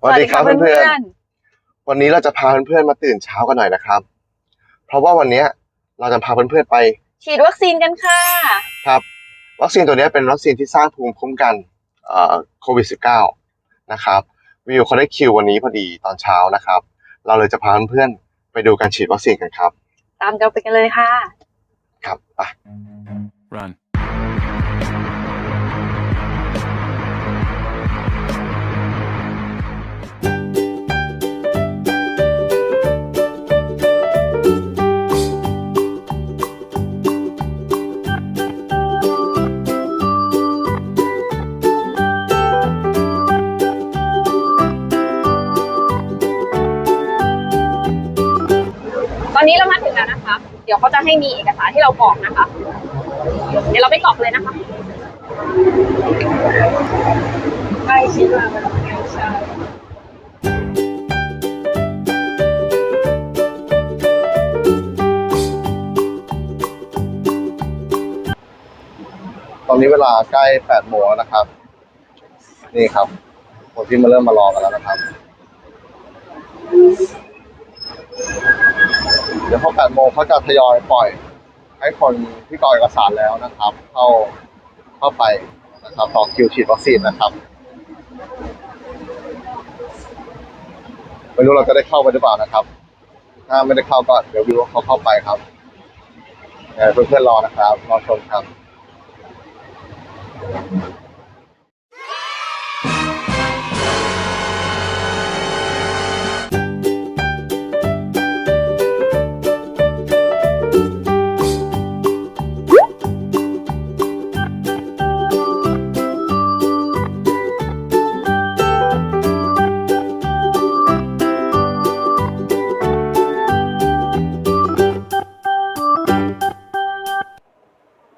สวัสดีครับเพื่อนๆ วันนี้เราจะพาเพื่อนๆมาตื่นเช้ากันหน่อยนะครับ เพราะว่าวันเนี้ยเราจะพาเพื่อนๆไป ฉีดวัคซีนกันค่ะ ครับ วัคซีนตัวเนี้ยเป็นวัคซีนที่สร้างภูมิคุ้มกันเอ่อโควิด -19 นะครับวิวเขาได้คิววันนี้พอดีตอนเช้านะครับ เราเลยจะพาเพื่อนๆไปดูการฉีดวัคซีนกันครับ ตามเราไปกันเลยค่ะ ครับไป Run. ดี๋ยวเขาจะให้มีเอกสารที่เรากรอกนะคะ เดี๋ยวเราไปกรอกเลยนะคะใกล้ชิดมาใช่ตอนนี้เวลาใกล้8โมงแล้วนะครับ นี่ครับคนที่มาเริ่มมารอกันแล้วนะครับ เดี๋ยวพอ8โมงเขาจะทยอยปล่อย ให้คนที่กรอกเอกสารแล้วนะครับ เข้าเข้าไปนะครับต่อคิวฉีดวัคซีนนะครับไม่รู้เราจะได้เข้าไปหรือเปล่านะครับ ถ้าไม่ได้เข้าก็เดี๋ยววิวเขาเข้าไปครับเดี๋ยวเพื่อนๆรอนะครับรอชมครับ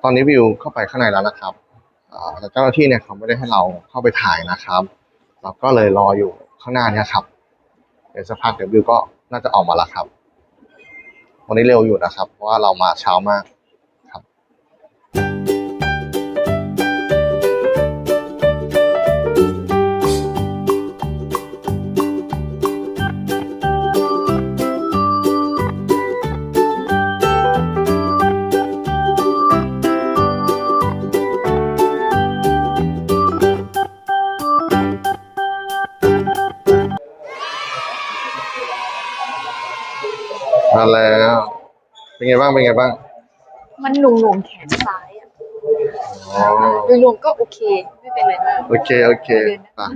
ตอนนี้วิวเข้าไปข้างในแล้วนะครับแต่เจ้าหน้าที่เนี่ยเขาไม่ได้ให้เราเข้าไปถ่ายนะครับ เราก็เลยรออยู่ข้างหน้านี้ครับเดี๋ยวสักพักเดี๋ยววิวก็น่าจะออกมาแล้วครับ วันนี้เร็วอยู่นะครับ เพราะว่าเรามาเช้ามาก มาแล้ว เป็นไงบ้าง เป็นไงบ้าง มันหนุ่มๆแขนซ้ายอะอ๋อ โดยรวมก็โอเค ไม่เป็นไรมาก โอเค โอเคอะ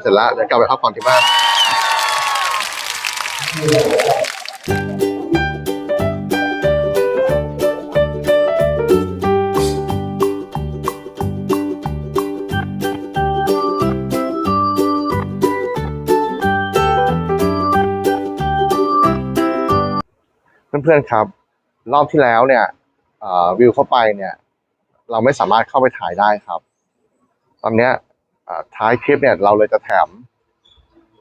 เสร็จแล้วเดี๋ยวกลับไปพักผ่อนที่บ้าน เพื่อนๆครับ รอบที่แล้วเนี่ยวิวเข้าไปเนี่ย เราไม่สามารถเข้าไปถ่ายได้ครับ ตอนเนี้ยท้ายคลิปเนี่ยเราเลยจะแถม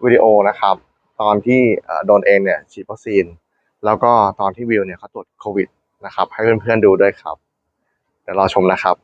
วิดีโอนะครับ ตอนที่โดนเองเนี่ยฉีดวัคซีน แล้วก็ตอนที่วิวเนี่ยเขาตรวจโควิดนะครับ ให้เพื่อนๆดูด้วยครับ เดี๋ยวรอชมนะครับ